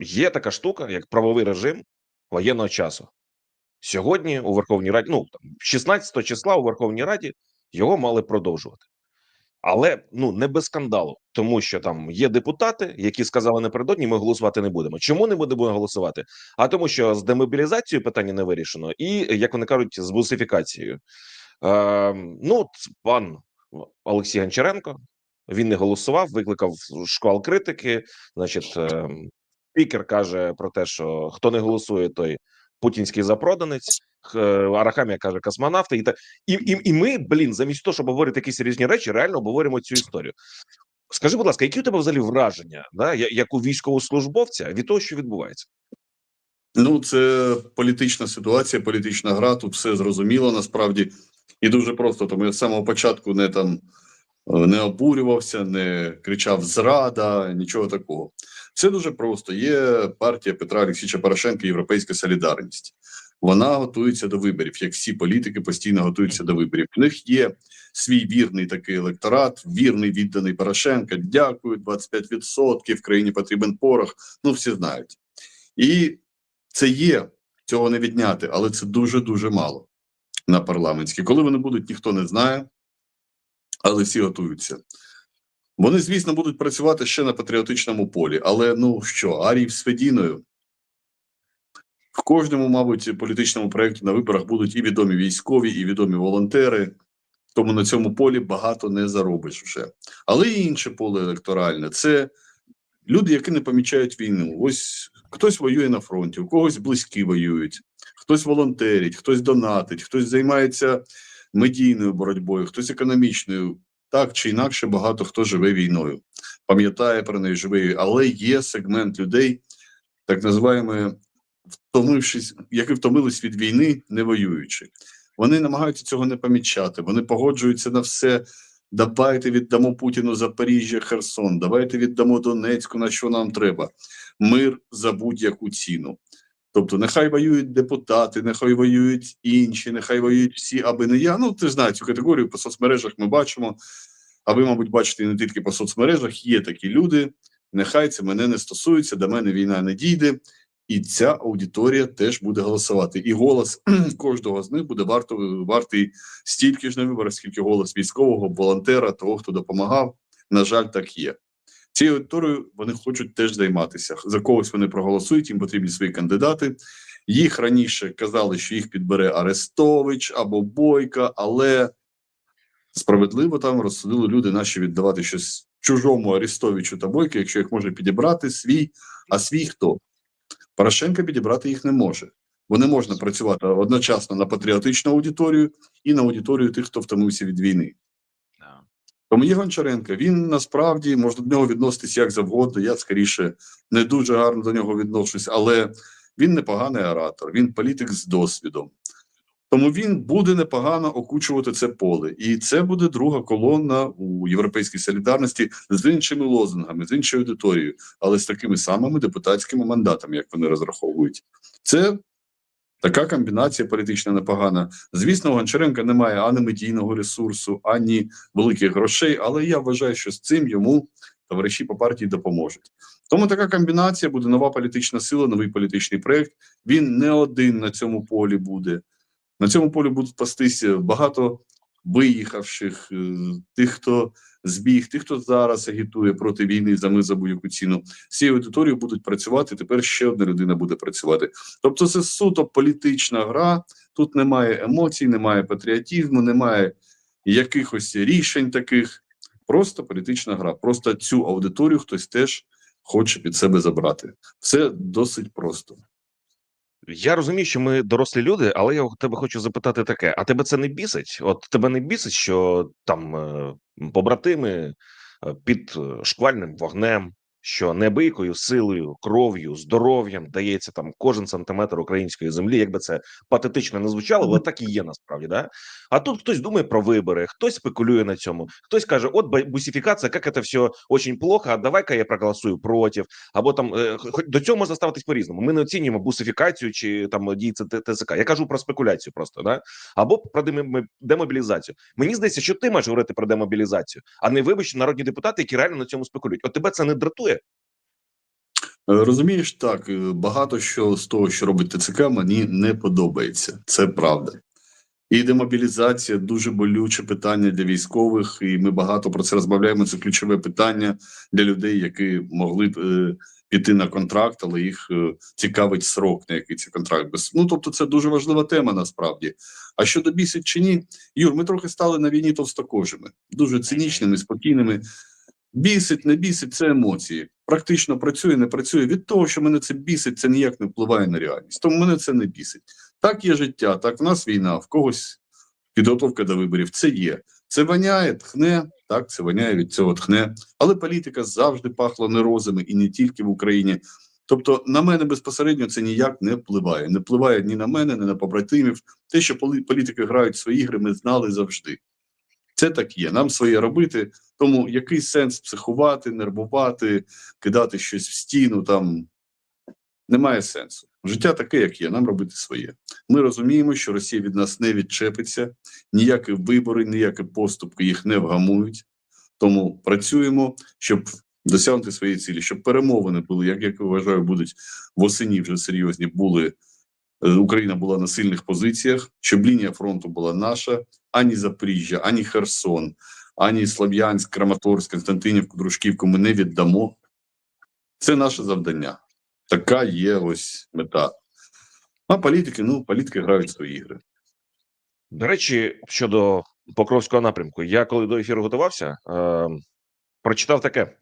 є така штука, як правовий режим воєнного часу. Сьогодні у Верховній Раді, ну там 16 числа у Верховній Раді його мали продовжувати. Але ну не без скандалу, тому що там є депутати, які сказали напередодні, ми голосувати не будемо. Чому не будемо голосувати? А тому, що з демобілізацією питання не вирішено, і як вони кажуть, з бусифікацією. Е, ну, пан Олексій Гончаренко він не голосував, викликав шквал критики. Значить, е, спікер каже про те, що хто не голосує, той путінський запроданець. Арахамія каже космонавти, і так і, і, і ми, блін, замість того, щоб обговорити якісь різні речі, реально обговорюємо цю історію. Скажи, будь ласка, які у тебе взагалі враження, да, як у військовослужбовця від того, що відбувається? Ну, це політична ситуація, політична гра. Тут все зрозуміло насправді і дуже просто. Тому я з самого початку не там е, не обурювався, не кричав зрада, нічого такого. Все дуже просто. Є партія Петра Олексійовича Порошенка Європейська Солідарність. Вона готується до виборів, як всі політики постійно готуються до виборів. У них є свій вірний такий електорат, вірний відданий Порошенка. Дякую, 25%, в країні потрібен порох. Ну, всі знають. І це є, цього не відняти, але це дуже дуже мало на парламентській. Коли вони будуть, ніхто не знає, але всі готуються. Вони, звісно, будуть працювати ще на патріотичному полі, але ну що, Арій з Федіною. В кожному, мабуть, політичному проєкті на виборах будуть і відомі військові, і відомі волонтери. Тому на цьому полі багато не заробиш вже. Але і інше поле електоральне це люди, які не помічають війну. Ось хтось воює на фронті, у когось близькі воюють, хтось волонтерить, хтось донатить, хтось займається медійною боротьбою, хтось економічною. Так чи інакше, багато хто живе війною, пам'ятає про неї, живе, але є сегмент людей, так називаємо, втомившись, які втомились від війни, не воюючи. Вони намагаються цього не помічати. Вони погоджуються на все. Давайте віддамо Путіну Запоріжжя, Херсон, давайте віддамо Донецьку, на що нам треба. Мир за будь-яку ціну. Тобто, нехай воюють депутати, нехай воюють інші, нехай воюють всі, аби не я. Ну, ти знаєш цю категорію по соцмережах ми бачимо. А ви, мабуть, бачите не тільки по соцмережах. Є такі люди. Нехай це мене не стосується, до мене війна не дійде. І ця аудиторія теж буде голосувати. І голос кожного з них буде варто вартий стільки ж на виборах, скільки голос військового, волонтера, того, хто допомагав. На жаль, так є. Цією аудиторією вони хочуть теж займатися. За когось вони проголосують, їм потрібні свої кандидати. Їх раніше казали, що їх підбере Арестович або Бойка, але справедливо там розсудили люди наші віддавати щось чужому Арестовичу та Бойка, якщо їх може підібрати свій, а свій хто? Порошенка підібрати їх не може. Бо не можна працювати одночасно на патріотичну аудиторію і на аудиторію тих, хто втомився від війни. Тому є Гончаренко, він насправді можна до нього відноситись як завгодно. Я скоріше не дуже гарно до нього відношусь, але він непоганий оратор, він політик з досвідом. Тому він буде непогано окучувати це поле, і це буде друга колона у європейській солідарності з іншими лозунгами, з іншою аудиторією, але з такими самими депутатськими мандатами, як вони розраховують. Це така комбінація політична непогана. Звісно, у Гончаренка немає ані медійного ресурсу, ані великих грошей, але я вважаю, що з цим йому товариші по партії допоможуть. Тому така комбінація буде нова політична сила, новий політичний проект. Він не один на цьому полі буде. На цьому полі будуть пастися багато виїхавших, е, тих, хто збіг, тих, хто зараз агітує проти війни за ми за будь-яку ціну. З цією аудиторією будуть працювати. Тепер ще одна людина буде працювати. Тобто, це суто політична гра. Тут немає емоцій, немає патріотизму, немає якихось рішень таких. Просто політична гра. Просто цю аудиторію хтось теж хоче під себе забрати. Все досить просто. Я розумію, що ми дорослі люди, але я тебе хочу запитати таке: а тебе це не бісить? От тебе не бісить, що там е, побратими е, під е, шквальним вогнем, що неабиякою силою, кров'ю, здоров'ям дається там кожен сантиметр української землі, якби це патетично не звучало, але так і є насправді. Да? А тут хтось думає про вибори, хтось спекулює на цьому, хтось каже: от бусифікація, як це все очень плохо, а давай-ка я проголосую проти. Або там е, до цього можна ставитись по-різному. Ми не оцінюємо бусифікацію чи там дії Ц- Т- Я кажу про спекуляцію просто, да? або про демобілізацію. Мені здається, що ти маєш говорити про демобілізацію, а не вибачте народні депутати, які реально на цьому спекулюють. От тебе це не дратує. Розумієш, так, е, багато що з того, що робить ТЦК, мені не подобається. Це правда. І демобілізація дуже болюче питання для військових, і ми багато про це розмовляємо. Це ключове питання для людей, які могли б е, піти на контракт, але їх е, цікавить срок, на який цей контракт. Без... Ну тобто, це дуже важлива тема насправді. А щодо бісить чи ні, Юр, ми трохи стали на війні товстокожими, дуже цинічними, спокійними. Бісить, не бісить це емоції. Практично працює, не працює. Від того, що мене це бісить, це ніяк не впливає на реальність. Тому мене це не бісить. Так є життя, так в нас війна, в когось підготовка до виборів. Це є. Це воняє, тхне, так, це воняє від цього тхне. Але політика завжди пахла нерозами і не тільки в Україні. Тобто на мене безпосередньо це ніяк не впливає. Не впливає ні на мене, ні на побратимів. Те, що політики грають свої ігри, ми знали завжди. Це так є. Нам своє робити. Тому який сенс психувати, нервувати, кидати щось в стіну там немає сенсу. Життя таке, як є, нам робити своє. Ми розуміємо, що Росія від нас не відчепиться, ніякі вибори, ніякі поступки їх не вгамують. Тому працюємо, щоб досягнути своєї цілі, щоб перемовини були, як, я вважаю, будуть восені вже серйозні. Були Україна була на сильних позиціях, щоб лінія фронту була наша, ані Запоріжжя, ані Херсон, ані Слов'янськ, Краматорськ, Константинівку, Дружківку ми не віддамо. Це наше завдання. Така є ось мета. А політики, ну, політики грають свої ігри. До речі, щодо Покровського напрямку, я коли до ефіру готувався, е, прочитав таке: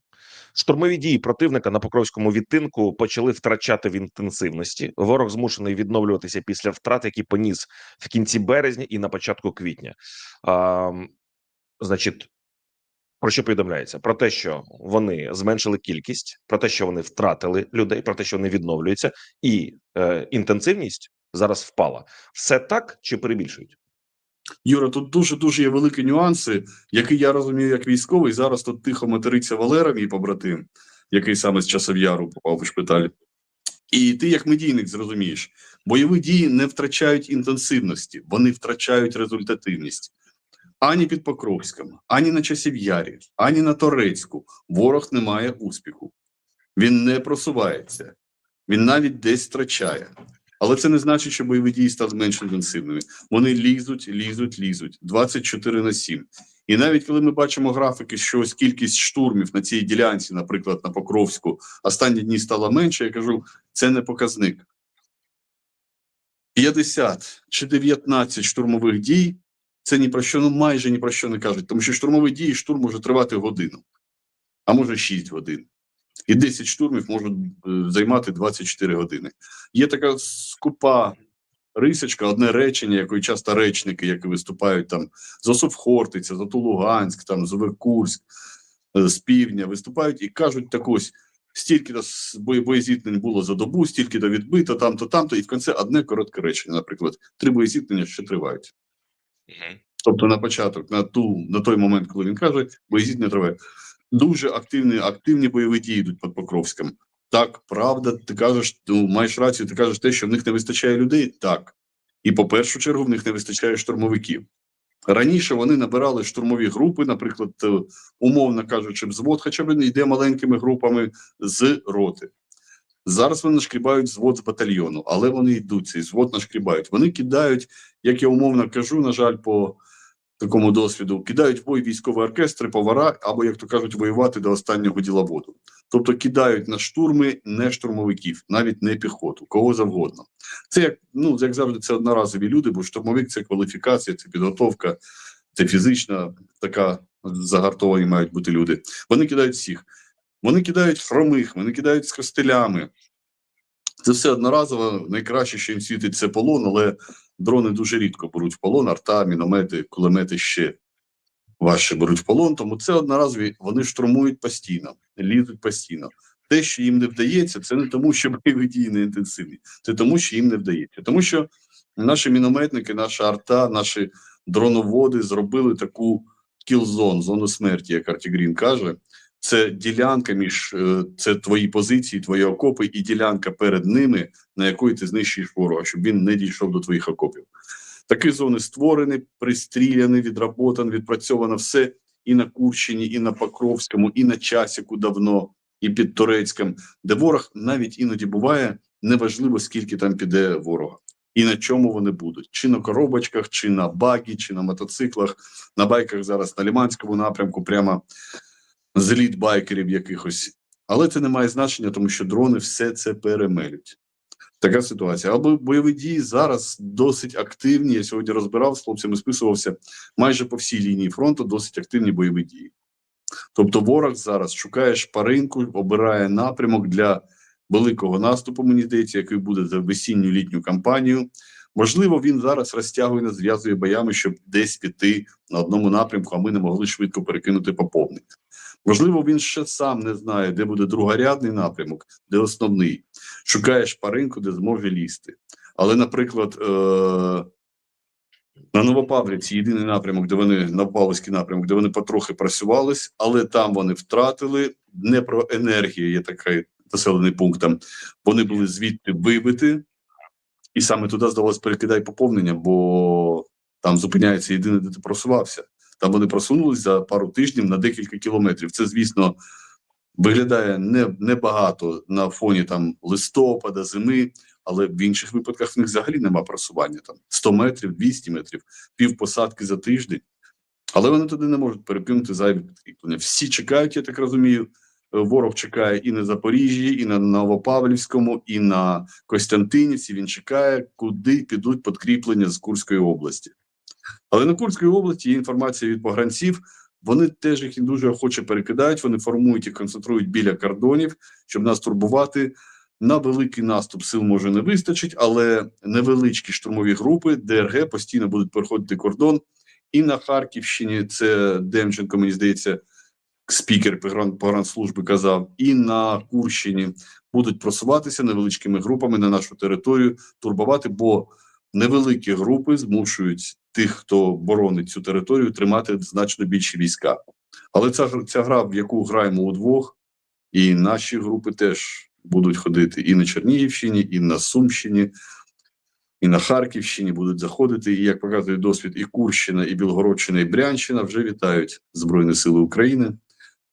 штурмові дії противника на Покровському відтинку почали втрачати в інтенсивності. Ворог змушений відновлюватися після втрат, які поніс в кінці березня і на початку квітня. А, значить, про що повідомляється? Про те, що вони зменшили кількість, про те, що вони втратили людей, про те, що вони відновлюються, і е, інтенсивність зараз впала. Все так чи перебільшують? Юра, тут дуже дуже є великі нюанси, які я розумію як військовий. Зараз тут тихо материться Валера, мій побратим, який саме з часов яру попав у шпиталь. І ти, як медійник, зрозумієш, бойові дії не втрачають інтенсивності, вони втрачають результативність. Ані під Покровськом, ані на часів Ярі, ані на Торецьку ворог не має успіху. Він не просувається, він навіть десь втрачає. Але це не значить, що бойові дії стали менш інтенсивними. Вони лізуть, лізуть, лізуть 24 на 7. І навіть коли ми бачимо графіки, що ось кількість штурмів на цій ділянці, наприклад, на Покровську, останні дні стала менше, я кажу, це не показник. 50 чи 19 штурмових дій це ні про що, ну майже ні про що не кажуть, тому що штурмові дії штурм може тривати годину, а може 6 годин. І 10 штурмів можуть е, займати 24 години. Є така скупа рисочка, одне речення, якої часто речники, які виступають там з Осов Хортиця, з Ату Луганськ, там з Оверкурськ, е, з півдня, виступають і кажуть так ось. Стільки то боєзіткнень було за добу, стільки то відбито, там-то, там-то, і в кінці одне коротке речення, наприклад, три боєзіткнення ще тривають. Тобто на початок, на ту на той момент, коли він каже, боєзіткнення триває. Дуже активні, активні бойові дії йдуть під Покровськом. Так, правда, ти кажеш, ну, маєш рацію, ти кажеш те, що в них не вистачає людей. Так. І по першу чергу в них не вистачає штурмовиків. Раніше вони набирали штурмові групи, наприклад, е, умовно кажучи, взвод, хоча б йде маленькими групами з роти. Зараз вони нашкрібають взвод з батальйону, але вони йдуть, цей взвод нашкрібають. Вони кидають, як я умовно кажу, на жаль, по такому досвіду, кидають в бой військові оркестри, повара, або, як то кажуть, воювати до останнього діловоду. Тобто кидають на штурми не штурмовиків, навіть не піхоту, кого завгодно. Це як ну як завжди, це одноразові люди, бо штурмовик це кваліфікація, це підготовка, це фізична така загартовані мають бути люди. Вони кидають всіх. Вони кидають хромих, вони кидають з костелями. Це все одноразово. Найкраще, що їм світить, це полон, але дрони дуже рідко беруть в полон, арта, міномети, кулемети ще важче беруть в полон. Тому це одноразові, вони штурмують постійно, лізуть постійно. Те, що їм не вдається, це не тому, що бойові дії не інтенсивні, це тому, що їм не вдається. Тому що наші мінометники, наша арта, наші дроноводи зробили таку кілзон, зону смерті, як Артігрін каже. Це ділянка між е, це твої позиції, твої окопи, і ділянка перед ними, на якої ти знищуєш ворога, щоб він не дійшов до твоїх окопів. Такі зони створені, пристріляні, відработано, відпрацьовано все і на Курщині, і на Покровському, і на Часіку давно. і під Турецьком, де ворог навіть іноді буває неважливо, скільки там піде ворога. І на чому вони будуть: чи на коробочках, чи на багі, чи на мотоциклах, на байках зараз на Ліманському напрямку, прямо зліт байкерів якихось. Але це не має значення, тому що дрони все це перемелють. Така ситуація. Або бойові дії зараз досить активні. Я сьогодні розбирав з хлопцями, списувався майже по всій лінії фронту досить активні бойові дії. Тобто, ворог зараз шукає шпаринку, обирає напрямок для великого наступу, мені здається, який буде за весінню літню кампанію. Можливо, він зараз розтягує, зв'язує боями, щоб десь піти на одному напрямку, а ми не могли швидко перекинути поповник. Можливо, він ще сам не знає, де буде другорядний напрямок, де основний. Шукає шпаринку, де зможе лізти. Але, наприклад, е- на Новопавлівці єдиний напрямок, де вони Новопавлівський напрямок, де вони потрохи працювались, але там вони втратили не про енергію. Є такий населений пункт. Там вони були звідти вибити, і саме туди здалося перекидай поповнення, бо там зупиняється єдине, де ти просувався. Там вони просунулись за пару тижнів на декілька кілометрів. Це, звісно, виглядає не, небагато на фоні там листопада, зими, але в інших випадках в них взагалі нема просування. Там 100 метрів, 200 метрів, пів посадки за тиждень. Але вони туди не можуть перекинути зайві підкріплення. Всі чекають, я так розумію. Е, Ворог чекає і на Запоріжжі, і на Новопавлівському, і на Костянтинівці. Він чекає, куди підуть підкріплення з Курської області. Але на Курській області є інформація від погранців. Вони теж їх дуже охоче перекидають. Вони формують і концентрують біля кордонів, щоб нас турбувати. На великий наступ сил може не вистачить, але невеличкі штурмові групи ДРГ постійно будуть переходити кордон. І на Харківщині це Демченко, мені здається, спікер погран- погранслужби казав, і на Курщині будуть просуватися невеличкими групами на нашу територію, турбувати, бо невеликі групи змушують тих, хто боронить цю територію, тримати значно більші війська. Але ця, ця гра, в яку граємо удвох, і наші групи теж будуть ходити і на Чернігівщині, і на Сумщині, і на Харківщині будуть заходити. І як показує досвід, і Курщина, і Білгородщина, і Брянщина вже вітають Збройні Сили України.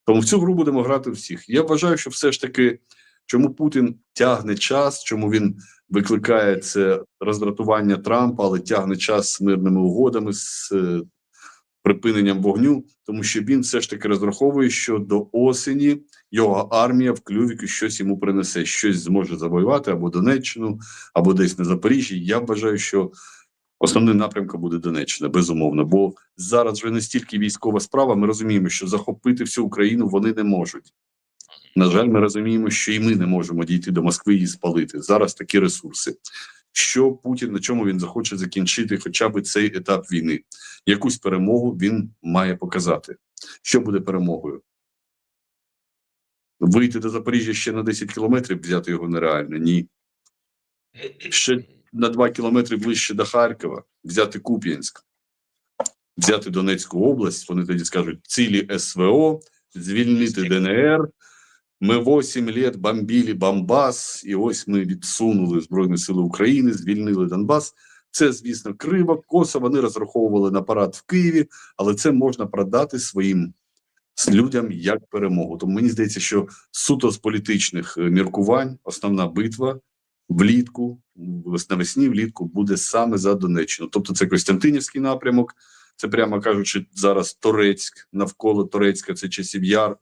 Тому в цю гру будемо грати всіх. Я вважаю, що все ж таки, чому Путін тягне час, чому він викликає це роздратування Трампа, але тягне час з мирними угодами, з е, припиненням вогню, тому що він все ж таки розраховує, що до осені його армія в клювіку щось йому принесе, щось зможе завоювати або Донеччину, або десь на Запоріжжі. Я вважаю, що основним напрямком буде Донеччина, безумовно. Бо зараз вже не стільки військова справа. Ми розуміємо, що захопити всю Україну вони не можуть. На жаль, ми розуміємо, що і ми не можемо дійти до Москви і спалити. Зараз такі ресурси. Що Путін на чому він захоче закінчити, хоча б цей етап війни, якусь перемогу він має показати. Що буде перемогою? Вийти до Запоріжжя ще на 10 кілометрів, взяти його нереально. Ні. Ще на 2 кілометри ближче до Харкова, взяти Куп'янськ, взяти Донецьку область. Вони тоді скажуть цілі СВО, звільнити ДНР. Ми 8 лет бомбили Бомбас, і ось ми відсунули Збройні Сили України, звільнили Донбас. Це, звісно, криво, косо. Вони розраховували на парад в Києві, але це можна продати своїм людям як перемогу. Тому мені здається, що суто з політичних е, міркувань основна битва влітку, навесні влітку буде саме за Донеччину. Тобто це Костянтинівський напрямок, це прямо кажучи, зараз Торецьк, навколо Торецька, це часів яр,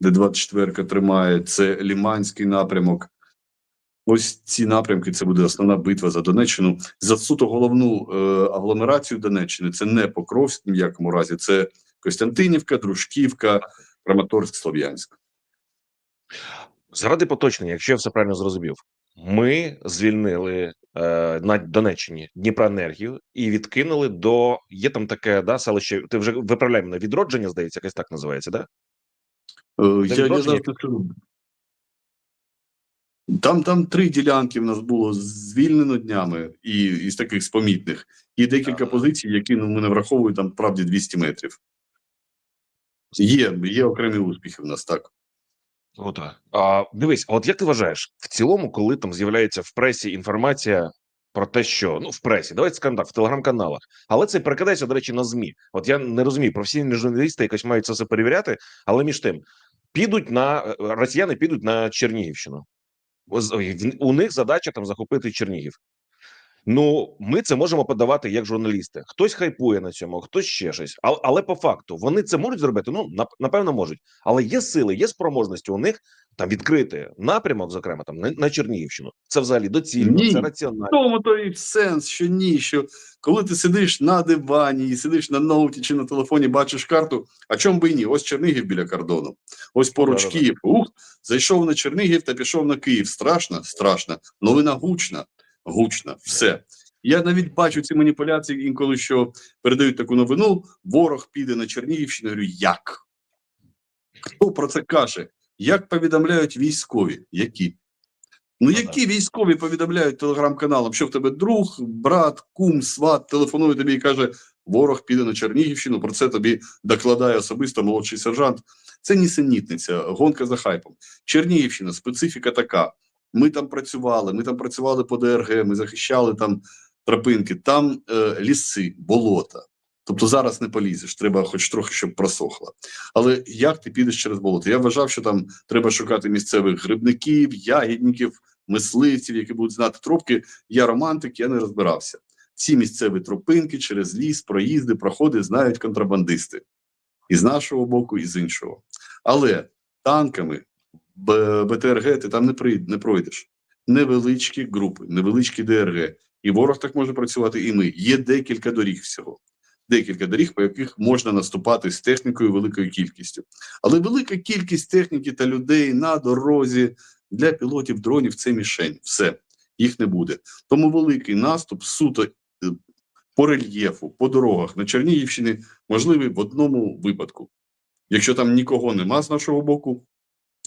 де 24-ка тримає, це Ліманський напрямок. Ось ці напрямки це буде основна битва за Донеччину. За суто головну е, агломерацію Донеччини це не Покровськ, в якому разі, це Костянтинівка, Дружківка, Краматорськ, Слов'янськ. Заради поточнення, якщо я все правильно зрозумів, ми звільнили е, на Донеччині Дніпроенергію і відкинули до є там таке да селище. Ти вже виправляй мене відродження, здається, якось так називається, да? Е, я, не скажу. Там, там три ділянки в нас було звільнено днями і із таких спомітних, і декілька позицій, які ну, ми не враховуємо там правді 200 метрів. Є, є окремі успіхи в нас так. Отак. А дивись, а от як ти вважаєш, в цілому, коли там з'являється в пресі інформація про те, що ну в пресі, давайте скандал в телеграм-каналах, але це перекидається, до речі, на змі. От я не розумію, професійні журналісти якось мають це все перевіряти, але між тим. підуть на е, росіяни підуть на Чернігівщину. У них задача там захопити Чернігів. Ну, ми це можемо подавати як журналісти. Хтось хайпує на цьому, хтось ще щось. Але, але по факту вони це можуть зробити. Ну напевно, можуть. Але є сили, є спроможності у них там відкрити напрямок, зокрема там на, на Чернігівщину. Це взагалі доцільно, Ні. це В тому то і сенс, що ні, що коли ти сидиш на дивані і сидиш на ноуті чи на телефоні, бачиш карту, а чому би і ні? Ось Чернігів біля кордону. Ось поруч Да-да-да. Київ. Ух, зайшов на Чернігів та пішов на Київ. Страшно, страшно. Новина гучна, гучна. Все. Я навіть бачу ці маніпуляції інколи, що передають таку новину: ворог піде на Чернігівщину. Я говорю, як? Хто про це каже? Як повідомляють військові? Які? Ну, Ну, які військові повідомляють телеграм-каналам, що в тебе друг, брат, кум, сват телефонує тобі і каже: ворог піде на Чернігівщину. Про це тобі докладає особисто молодший сержант. Це нісенітниця, гонка за хайпом. Чернігівщина, специфіка така. Ми там працювали, ми там працювали по ДРГ, ми захищали там тропинки, там е, ліси, болота. Тобто зараз не полізеш, треба хоч трохи, щоб просохло. Але як ти підеш через болото? Я вважав, що там треба шукати місцевих грибників, ягідників, мисливців, які будуть знати тропки. Я романтик, я не розбирався. Ці місцеві тропинки через ліс, проїзди, проходи знають контрабандисти і з нашого боку, і з іншого. Але танками БТРГ ти там не пройдеш. Невеличкі групи, невеличкі ДРГ. І ворог так може працювати, і ми. Є декілька доріг всього. Декілька доріг, по яких можна наступати з технікою великою кількістю. Але велика кількість техніки та людей на дорозі для пілотів дронів це мішень. Все, їх не буде. Тому великий наступ суто е, по рельєфу, по дорогах на Чернігівщині можливий в одному випадку. Якщо там нікого нема з нашого боку,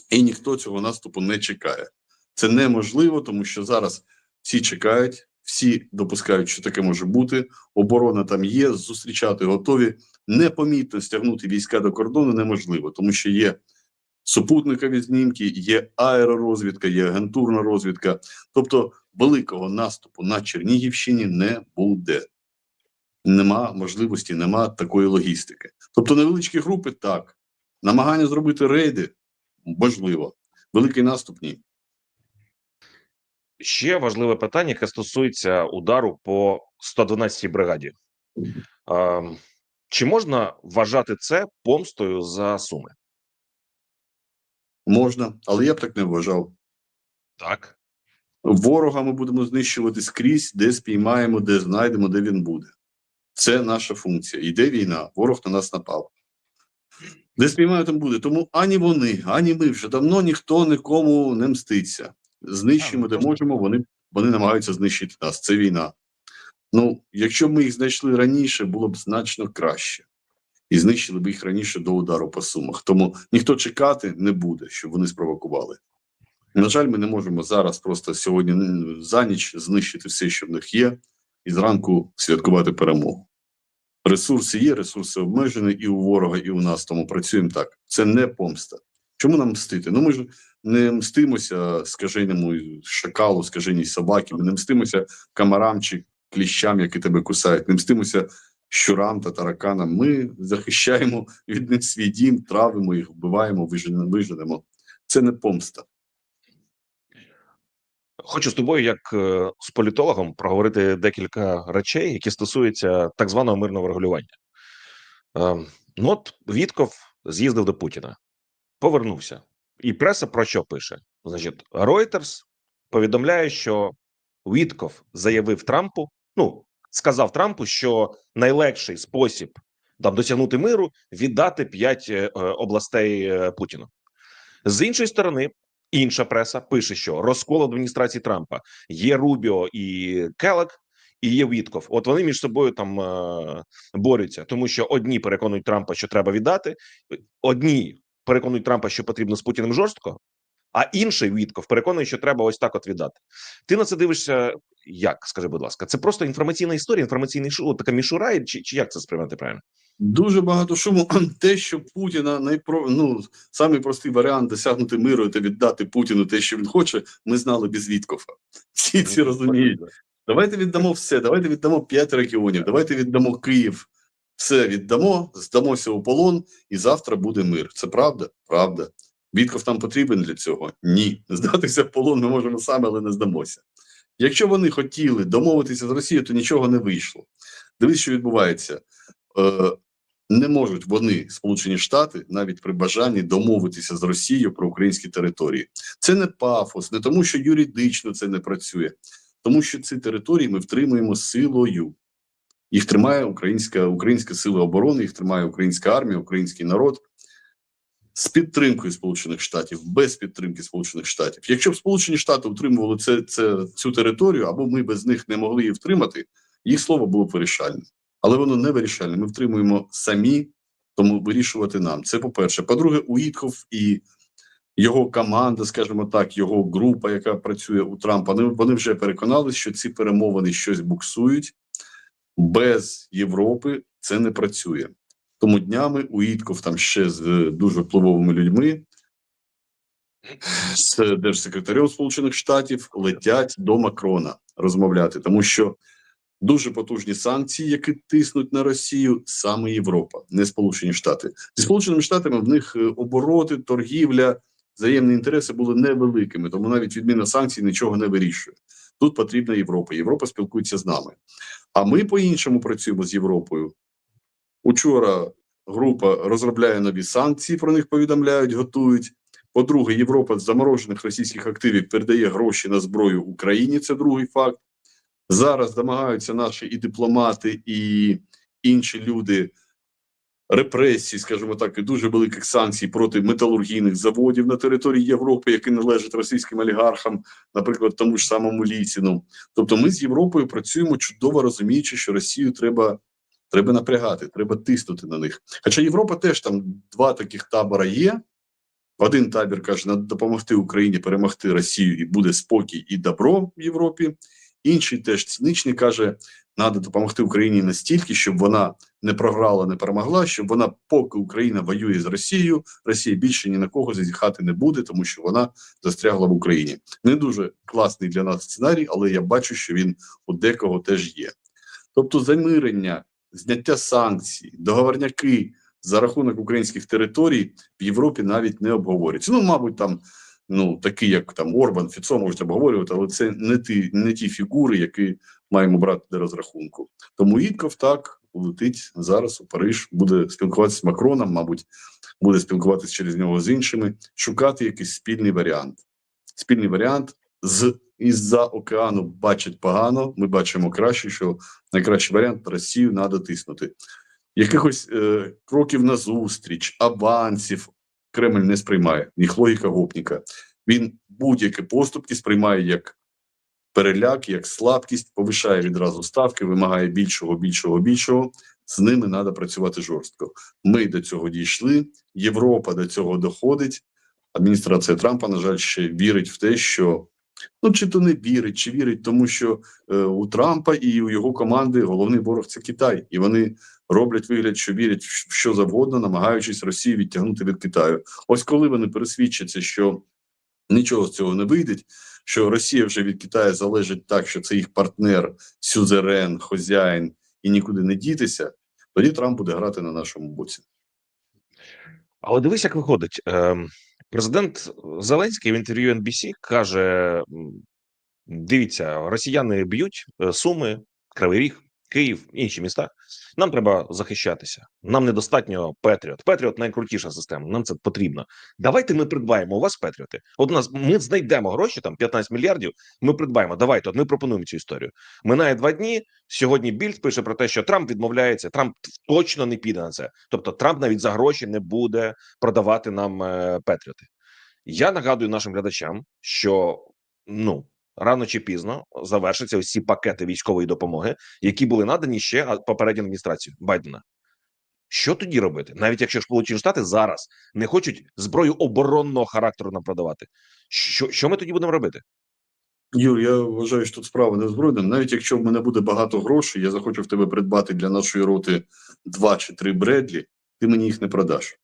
і ніхто цього наступу не чекає. Це неможливо, тому що зараз всі чекають, всі допускають, що таке може бути. Оборона там є, зустрічати готові. Непомітно стягнути війська до кордону неможливо, тому що є супутникові знімки, є аеророзвідка, є агентурна розвідка. Тобто великого наступу на Чернігівщині не буде. Нема можливості, нема такої логістики. Тобто невеличкі групи так. Намагання зробити рейди можливо. Великий наступ ні. Ще важливе питання, яке стосується удару по 112-й бригаді. Ем, Чи можна вважати це помстою за суми? Можна, але я б так не вважав. Так. Ворога ми будемо знищувати скрізь, де спіймаємо, де знайдемо, де він буде. Це наша функція. Йде війна, ворог на нас напав. Де спіймаємо, там буде. Тому ані вони, ані ми вже давно ніхто нікому не мститься. Знищимо, де можемо, вони, вони намагаються знищити нас. Це війна. Ну, якщо б ми їх знайшли раніше, було б значно краще. І знищили б їх раніше до удару по сумах. Тому ніхто чекати не буде, щоб вони спровокували. На жаль, ми не можемо зараз просто сьогодні за ніч знищити все, що в них є, і зранку святкувати перемогу. Ресурси є, ресурси обмежені і у ворога, і у нас, тому працюємо так. Це не помста. Чому нам мстити? Ну ми ж не мстимося скаженому шакалу, скаженій собаки, ми не мстимося комарам чи кліщам, які тебе кусають, не мстимося щурам та тараканам. Ми захищаємо від них свій дім, травимо їх, вбиваємо, виженемо. Це не помста. Хочу з тобою, як е, з політологом, проговорити декілька речей, які стосуються так званого мирного врегулювання. Ем, Ну, от Вітков з'їздив до Путіна, повернувся. І преса про що пише? Значить, Reuters повідомляє, що Вітков заявив Трампу, ну, сказав Трампу, що найлегший спосіб там досягнути миру віддати п'ять е, е, областей е, Путіну. З іншої сторони, інша преса пише, що розкол адміністрації Трампа є Рубіо і Келек, і є Вітков. От вони між собою там борються, тому що одні переконують Трампа, що треба віддати, одні переконують Трампа, що потрібно з Путіним жорстко, а інший Вітков переконує, що треба ось так от віддати. Ти на це дивишся як? Скажи, будь ласка, це просто інформаційна історія, інформаційний шоу, така мішура, чи, чи як це сприймати правильно? Дуже багато шуму. Те, що Путіна найпро... ну, самий простий варіант досягнути миру та віддати Путіну те, що він хоче, ми знали без Віткофа. Всі ці розуміють. Давайте віддамо все, давайте віддамо п'ять регіонів, давайте віддамо Київ. Все віддамо, здамося у полон, і завтра буде мир. Це правда? Правда. Вітков нам потрібен для цього? Ні. Здатися в полон ми можемо самі, але не здамося. Якщо вони хотіли домовитися з Росією, то нічого не вийшло. Дивись, що відбувається. Е, не можуть вони, Сполучені Штати, навіть при бажанні домовитися з Росією про українські території. Це не пафос, не тому, що юридично це не працює, тому що ці території ми втримуємо силою. Їх тримає українська українська сила оборони, їх тримає українська армія, український народ з підтримкою Сполучених Штатів, без підтримки Сполучених Штатів. Якщо б Сполучені Штати утримували це, це цю територію, або ми без них не могли її втримати, їх слово було б вирішальне. Але воно не вирішальне. Ми втримуємо самі, тому вирішувати нам. Це по-перше. По-друге, Уітков і його команда, скажімо так, його група, яка працює у Трампа, вони, вони вже переконалися, що ці перемовини щось буксують. Без Європи це не працює. Тому днями Уітков там ще з е, дуже впливовими людьми, з держсекретарем Сполучених Штатів летять до Макрона розмовляти, тому що дуже потужні санкції, які тиснуть на Росію, саме Європа, не Сполучені Штати. Зі Сполученими Штатами в них е, обороти, торгівля, взаємні інтереси були невеликими, тому навіть відміна санкцій нічого не вирішує. Тут потрібна Європа. Європа спілкується з нами. А ми по-іншому працюємо з Європою. Учора група розробляє нові санкції, про них повідомляють, готують. По-друге, Європа з заморожених російських активів передає гроші на зброю Україні. Це другий факт. Зараз домагаються наші і дипломати, і інші люди репресій, скажімо так, і дуже великих санкцій проти металургійних заводів на території Європи, які належать російським олігархам, наприклад, тому ж самому Ліціну. Тобто, ми з Європою працюємо чудово розуміючи, що Росію треба. Треба напрягати, треба тиснути на них. Хоча Європа теж там два таких табора є. Один табір каже, треба допомогти Україні перемогти Росію, і буде спокій і добро в Європі. Інший теж циничний каже, треба допомогти Україні настільки, щоб вона не програла, не перемогла, щоб вона, поки Україна воює з Росією, Росія більше ні на кого зазіхати не буде, тому що вона застрягла в Україні. Не дуже класний для нас сценарій, але я бачу, що він у декого теж є. Тобто, замирення, зняття санкцій, договорняки за рахунок українських територій в Європі навіть не обговорюються. Ну, мабуть, там ну такі, як там Орбан, Фіцо можуть обговорювати, але це не ті, не ті фігури, які маємо брати для розрахунку. Тому Ітков так летить зараз у Париж, буде спілкуватися з Макроном, мабуть, буде спілкуватися через нього з іншими, шукати якийсь спільний варіант. Спільний варіант з із-за океану бачить погано. Ми бачимо краще, що найкращий варіант Росію треба тиснути. Якихось е, кроків назустріч, авансів Кремль не сприймає, їх логіка гопніка. Він будь-які поступки сприймає як переляк, як слабкість, повишає відразу ставки, вимагає більшого, більшого, більшого. З ними треба працювати жорстко. Ми до цього дійшли. Європа до цього доходить. Адміністрація Трампа, на жаль, ще вірить в те, що ну чи то не вірить, чи вірить, тому що е, у Трампа і у його команди головний ворог це Китай, і вони роблять вигляд, що вірять в що завгодно, намагаючись Росію відтягнути від Китаю. Ось коли вони пересвідчаться, що нічого з цього не вийде, що Росія вже від Китаю залежить так, що це їх партнер, сюзерен, хозяїн і нікуди не дітися, тоді Трамп буде грати на нашому боці. Але дивись, як виходить. Ем, Президент Зеленський в інтерв'ю NBC каже: дивіться, росіяни б'ють е, Суми, Кривий Ріг, Київ, інші міста. Нам треба захищатися. Нам недостатньо Петріот. Петріот найкрутіша система. Нам це потрібно. Давайте ми придбаємо у вас Петріоти. От у нас ми знайдемо гроші, там 15 мільярдів. Ми придбаємо. Давайте, от ми пропонуємо цю історію. Минає два дні. Сьогодні Більд пише про те, що Трамп відмовляється. Трамп точно не піде на це. Тобто, Трамп навіть за гроші не буде продавати нам е, Петріоти. Я нагадую нашим глядачам, що ну рано чи пізно завершаться ці пакети військової допомоги, які були надані ще попередньою адміністрацією Байдена. Що тоді робити, навіть якщо Сполучені Штати зараз не хочуть зброю оборонного характеру нам продавати, що, що ми тоді будемо робити? Юр, я вважаю, що тут справа не збройна. Навіть якщо в мене буде багато грошей, я захочу в тебе придбати для нашої роти два чи три Бредлі, ти мені їх не продаш.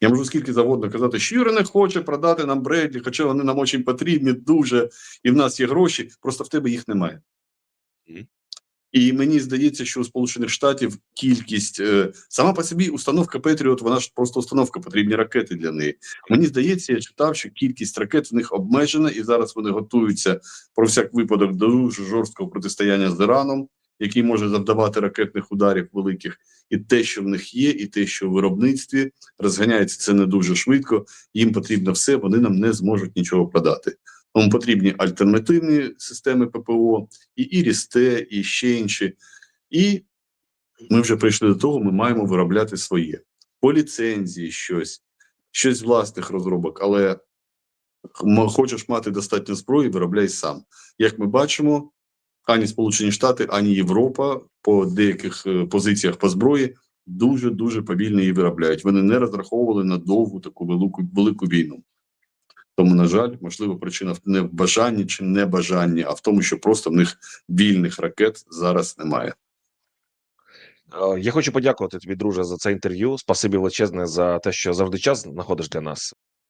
Я можу скільки завгодно казати, що Юра не хоче продати нам Бредлі, хоча вони нам очень потрібні дуже, і в нас є гроші, просто в тебе їх немає. І мені здається, що у Сполучених Штатів кількість е, сама по собі установка Петріот, вона ж просто установка, потрібні ракети для неї. Мені здається, я читав, що кількість ракет в них обмежена, і зараз вони готуються про всяк випадок до дуже жорсткого протистояння з Іраном, який може завдавати ракетних ударів великих. І те, що в них є, і те, що в виробництві розганяється це не дуже швидко. Їм потрібно все, вони нам не зможуть нічого продати. Тому потрібні альтернативні системи ППО, і ІРІС-Т, і ще інші. І ми вже прийшли до того, ми маємо виробляти своє по ліцензії щось, щось власних розробок, але хочеш мати достатньо зброї, виробляй сам. Як ми бачимо, ані Сполучені Штати, ані Європа по деяких е, позиціях по зброї дуже дуже повільно її виробляють. Вони не розраховували на довгу таку велику велику війну. Тому, на жаль, можливо, причина не в бажанні чи небажанні, а в тому, що просто в них вільних ракет зараз немає. Е, Я хочу подякувати тобі, друже, за це інтерв'ю. Спасибі величезне за те, що завжди час знаходиш для нас.